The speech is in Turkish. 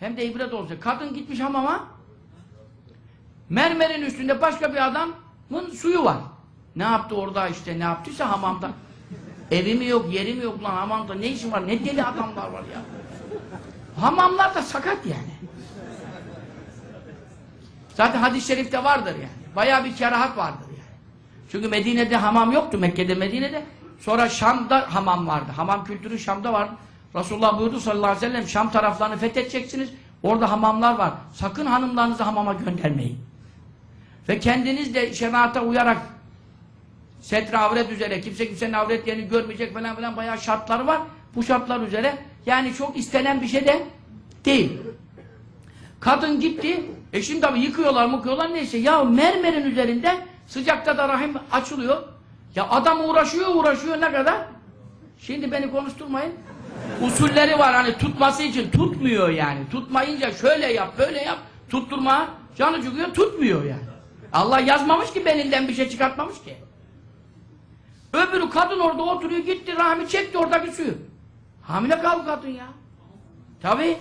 Hem de ibret olacak. Kadın gitmiş hamama. Mermerin üstünde başka bir adamın suyu var. Ne yaptı orada işte ne yaptıysa hamamda. Evi mi yok, yeri mi yok lan hamamda ne işin var? Ne deli adamlar var ya. Hamamlar da sakat yani. Zaten hadis-i şerifte vardır yani. Bayağı bir kerahat vardır yani. Çünkü Medine'de hamam yoktu. Mekke'de, Medine'de. Sonra Şam'da hamam vardı. Hamam kültürü Şam'da vardı. Resulullah buyurdu sallallahu aleyhi ve sellem Şam taraflarını fethedeceksiniz. Orada hamamlar var. Sakın hanımlarınızı hamama göndermeyin. Ve kendiniz de şeriata uyarak setre avret üzere kimse kimsenin avret yerini görmeyecek falan filan bayağı şartları var. Bu şartlar üzere yani çok istenen bir şey de değil. Kadın gitti. E şimdi tabii yıkıyorlar mıkıyorlar neyse. Ya mermerin üzerinde sıcakta da rahim açılıyor. Ya adam uğraşıyor uğraşıyor ne kadar? Şimdi beni konuşturmayın. Usulleri var hani tutması için tutmuyor yani. Tutmayınca şöyle yap böyle yap. Tutturma canı çıkıyor tutmuyor yani. Allah yazmamış ki belinden bir şey çıkartmamış ki. Öbürü kadın orada oturuyor gitti rahmi çekti oradaki suyu. Hamile kaldı kadın ya. Tabii.